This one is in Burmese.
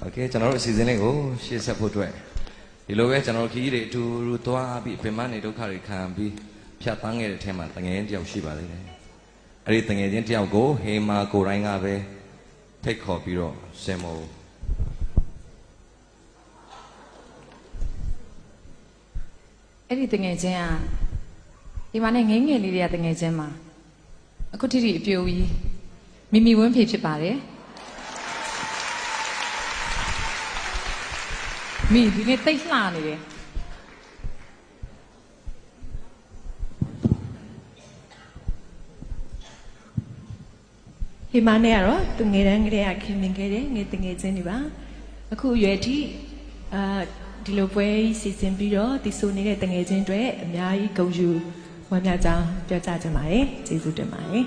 โอเคကျွန်တော်တို့အစီအစဉ်လေးကိုရှေ့ဆက်ဖို့အတွက်ဒီလိုပဲကျွန်တော်တို့ခရီးတွေအတူတူသွားပြီးပင်မနေဒုက္ခတွေခံပြီးဖြတ်သန်းခဲ့တဲ့အထက်မှာတငယ်ချင်းတယောက်ရှိပါသေးတယ်အဲ့ဒီတငယ်ချင်းတယောက်ကိုဟေမာကိုတိုင်းကပဲဖိတ်ခေါ်ပြီးတော့ဆင်မော အဲ့ဒီတငယ်ချင်းကဒီမှာနဲ့ငယ်ငယ်လေးတွေကတငယ်ချင်းမှာအခုထိထိအပြိုကြီးမိမိဝင်းဖေဖြစ်ပါတယ် မိဒီနေ့တိတ်လှနေတယ်ဟိမာနဲ့ကတော့သူငယ်တန်းကလေးကခင်မင်ခဲ့တယ်ငယ်တငယ်ချင်းတွေပါအခုအရွယ်ထိအာဒီလိုပွဲကြီးစီစဉ်ပြီးတော့ဒီဆိုနေတဲ့တငယ်ချင်းတွေအများကြီးဂုဏ်ယူဝမ်းမြောက်ကြောင်းပြောကြားချင်ပါတယ်ကျေးဇူးတင်ပါတယ်